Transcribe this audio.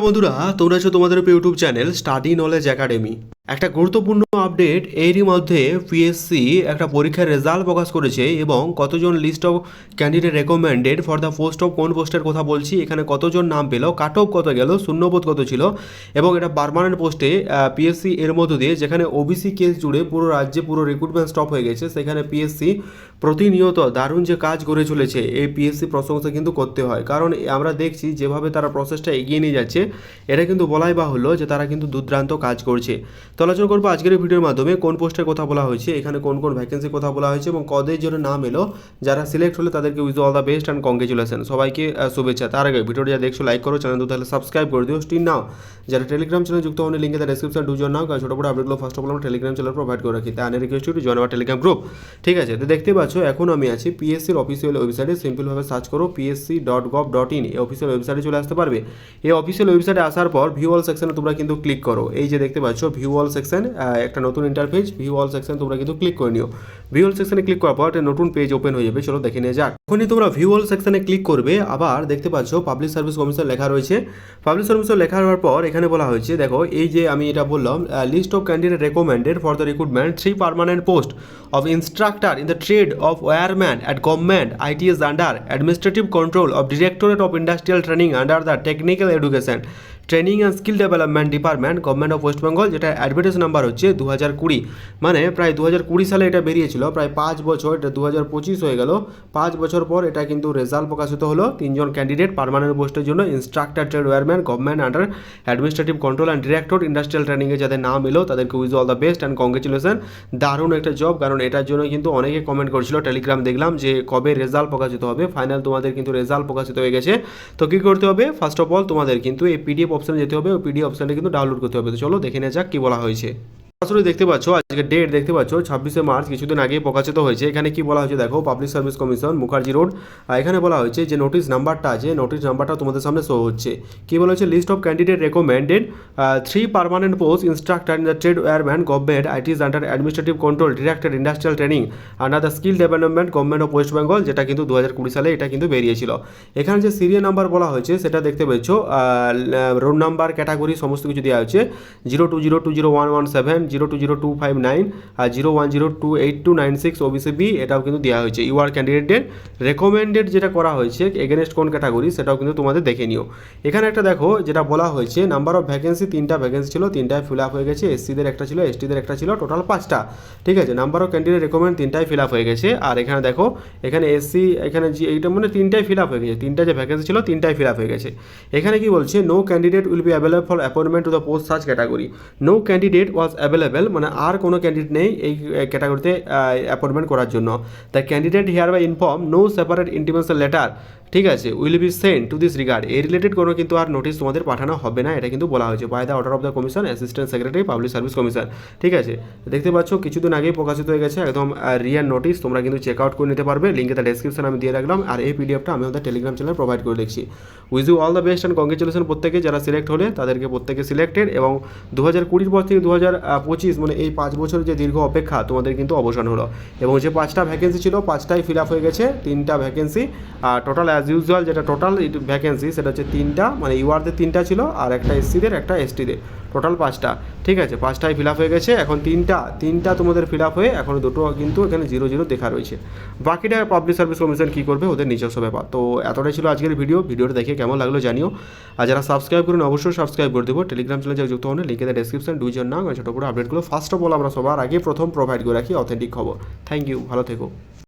বন্ধুরা তোমরা আছো তোমাদের YouTube channel study knowledge academy. একটা গুরুত্বপূর্ণ আপডেট এরই মধ্যে পিএসসি একটা পরীক্ষার রেজাল্ট প্রকাশ করেছে এবং কতজন list of candidate recommended for the post of কোন পোস্টের কথা বলছি, এখানে কতজন নাম পেল কাট অফ কত গেল, শূন্যবোধ কত ছিল এবং এটা পারমানেন্ট পোস্টে পিএসসি এর মধ্য দিয়ে যেখানে ওবিসি কেস জুড়ে পুরো রাজ্যে পুরো রিক্রুটমেন্ট স্টপ হয়ে গেছে, সেখানে পিএসসি প্রতিনিয়ত দারুণ যে কাজ করে চলেছে, এই পিএসসি প্রশংসা কিন্তু করতে হয়। কারণ আমরা দেখছি যেভাবে তারা প্রসেসটা এগিয়ে নিয়ে যাচ্ছে, এটা কিন্তু বলাই বা বাহুল্য যে তারা কিন্তু দুর্দান্ত কাজ করছে। তো আলোচনা করব আজকের ভিডিওর মাধ্যমে কোন পোস্টের কথা বলা হয়েছে, এখানে কোন কোন ভ্যাকেন্সির কথা বলা হয়েছে এবং কদের জন্য নাম এলো, যারা সিলেক্ট হলে তাদেরকে wish all the best and congratulation সবাইকে শুভেচ্ছা। তার আগে ভিডিওটা যা দেখছ লাইক করো চ্যানেল তাহলে সাবস্ক্রাইব করে দিও। স্টিন নাও যারা টেলিগ্রাম চ্যানেল যুক্ত হন লিঙ্কে ডিসক্রিপশন দুজন নাও, কারণ ছোটো বড় আপডেটগুলো ফার্স্ট অফ অল আমরা টেলিগ্রাম চ্যানেল প্রোভাইড করে রাখি। তাই request to join our Telegram group ঠিক আছে? তো দেখতে পাচ্ছ, এখন আমি আছি পিএসসির অফিসিয়াল ওয়েবসাইটে সিম্পলভাবে সার্চ করো PSC dot gov dot in এই অফিসিয়াল ওয়েবসাইটে চলে আসতে পারবে। এই অফিসিয়াল ওয়েবসাইটে আসার পর ভিউ অল সেকশনে তোমরা কিন্তু ক্লিক করো। এই যে দেখতে পাচ্ছ ভিউ অল সেকশন একটা নতুন ইন্টারফেস ভিউ অল সেকশন তোমরা কিন্তু ক্লিক করে নিও। ভিউ অল সেকশনে ক্লিক করার পর একটা নতুন পেজ ওপেন হয়ে যাবে, চলো দেখে নিয়ে যাক। যখনই তোমরা ভিউ অল সেকশনে ক্লিক করবে, আবার দেখতে পাচ্ছ পাবলিক সার্ভিস কমিশন লেখা রয়েছে। পাবলিক সার্ভিস লেখা হওয়ার পর এখানে বলা হয়েছে, দেখো, এই যে আমি এটা বললাম list of candidate recommended for the recruitment three permanent post of instructor in the trade of wireman at government ITS under administrative control of Directorate of Industrial Training under the Technical Education. Training and skill development department government of West Bengal যেটা advertise number হচ্ছে দু হাজার কুড়ি। মানে প্রায় দু হাজার কুড়ি সালে এটা বেরিয়েছিল, প্রায় পাঁচ বছর, এটা দু হাজার পঁচিশ হয়ে গেল। পাঁচ বছর পর এটা কিন্তু রেজাল্ট প্রকাশিত হলো। তিনজন ক্যান্ডিডেট পার্মানেন্ট পোস্টের জন্য instructor trade wireman government under administrative control and director industrial ট্রেনিংয়ে যাদের নাম এলো, তাদেরকে wish all the best and congratulation দারুণ একটা জব কারণ এটার জন্য কিন্তু অনেকে কমেন্ট করছিল টেলিগ্রাম দেখলাম যে কবে রেজাল্ট প্রকাশিত হবে। ফাইনাল তোমাদের কিন্তু রেজাল্ট প্রকাশিত হয়ে গেছে। তো কী করতে হবে? ফার্স্ট অফ অল তোমাদের কিন্তু এই পিডিএফ অপশানে যেতে হবে ও পিডিএফ অপশানে কিন্তু ডাউনলোড করতে হবে। তো চলো দেখে নেওয়া যাক কী বলা হয়েছে। আসলে দেখতে পাচ্ছ আজকে ডেট দেখতে পাচ্ছ, ছাব্বিশে মার্চ, কিছুদিন আগে প্রকাশিত হয়েছে। এখানে কি বলা হয়েছে দেখো public service commission Mukherjee road. এখানে বলা হয়েছে যে নোটিশ নাম্বারটা আছে নোটিশ নাম্বারটা তোমাদের সামনে শো হচ্ছে। কি বলা হচ্ছে list of candidate recommended three permanent post instructor in the trade wireman government ITIs under administrative control director industrial training under the skill development government of West Bengal যেটা কিন্তু দু হাজার কুড়ি সালে এটা কিন্তু বেরিয়েছিল। এখানে যে সিরিয়াল নাম্বার বলা হয়েছে, সেটা দেখতে পেয়েছ রোড নাম্বার ক্যাটাগরি সমস্ত কিছু দেওয়া হয়েছে zero two zero two zero one one seven zero two zero two five nine আর zero one zero two eight two nine six OBC B এটাও কিন্তু দেওয়া হয়েছে। ইউআর ক্যান্ডিডেটের রেকমেন্ডেড যেটা করা হয়েছে এগেনস্ট কোন ক্যাটাগরি সেটাও কিন্তু তোমাদের দেখে নিও। এখানে একটা দেখো, যেটা বলা হয়েছে নাম্বার অফ ভ্যাকেন্সি তিনটা ভ্যাকেন্সি ছিল, তিনটায় ফিল আপ হয়ে গেছে এসসিদের একটা ছিল এসটিদের একটা ছিল টোটাল পাঁচটা। ঠিক আছে নাম্বার অফ ক্যান্ডিডেট রেকমেন্ড তিনটায় ফিল আপ হয়ে গেছে। আর এখানে দেখো, এখানে এসসি এখানে যে এইটা মানে তিনটায় ফিল আপ হয়ে গেছে। তিনটা যে ভ্যাকেন্সি ছিল, তিনটায় ফিল আপ হয়ে গেছে। এখানে কি বলছে no candidate will be available for appointment to the post search category no candidate was available মানে আর কোনো ক্যান্ডিডেট নেই এই ক্যাটাগরিতে অ্যাপয়েন্টমেন্ট করার জন্য। The candidate hereby inform no separate intimation letter ঠিক আছে will be send to this regard এই রিলেটেড কোনো কিন্তু আর নোটিশ তোমাদের পাঠানো হবে না, এটা কিন্তু বলা হয়েছে by the order of the commission assistant secretary public service commission ঠিক আছে? দেখতে পাচ্ছ, কিছুদিন আগেই প্রকাশিত হয়ে গেছে একদম রিয়ার নোটিশ তোমরা কিন্তু চেক আউট করে নিতে পারবে লিঙ্কে তার ডেসক্রিপশন আমি দিয়ে রাখলাম, আর এই পিডিএফটা আমি আমাদের টেলিগ্রাম চ্যানেল প্রোভাইড করে দেখছি wish you all the best and congratulation প্রত্যেকে, যারা সিলেক্ট হলে তাদেরকে প্রত্যেকে সিলেক্টেড এবং দু হাজার কুড়ির পর থেকে দু হাজার পঁচিশ মানে এই পাঁচ বছরের যে দীর্ঘ অপেক্ষা, তোমাদের কিন্তু অবসান হলো। এবং যে পাঁচটা ভ্যাকেন্সি ছিল, পাঁচটাই ফিল আপ হয়ে গেছে, তিনটা ভ্যাকেন্সি আর টোটাল অ্যাজ ইউজুয়াল যেটা টোটাল ভ্যাকেন্সি সেটা হচ্ছে তিনটা মানে ইউআরদের তিনটা ছিল, আর একটা এসসিদের একটা এসটিদের টোটাল পাঁচটা। ঠিক আছে পাঁচটাই ফিল আপ হয়ে গেছে, এখন তিনটা তিনটা তোমাদের ফিল আপ হয়ে এখন দুটো কিন্তু এখানে জিরো জিরো দেখা রয়েছে। বাকিটা পাবলিক সার্ভিস কমিশন কী করবে? ওদের নিজস্ব ব্যাপার। তো এতটাই ছিল আজকের ভিডিও ভিডিওটা দেখে কেমন লাগল জানিও। আর যারা সাবস্ক্রাইব করুন, অবশ্যই সাবস্ক্রাইব করে দেবো। টেলিগ্রাম চ্যানেল যারা যুক্ত হন লিখে দেয় ডেসক্রিপশন দুইজন নাম ছোটো বড়ো আপডেটগুলো ফার্স্ট অফ অল আমরা সবার আগে প্রথম প্রোভাইড করে রাখি অথেন্টিক খবর। থ্যাংক ইউ ভালো থেকো।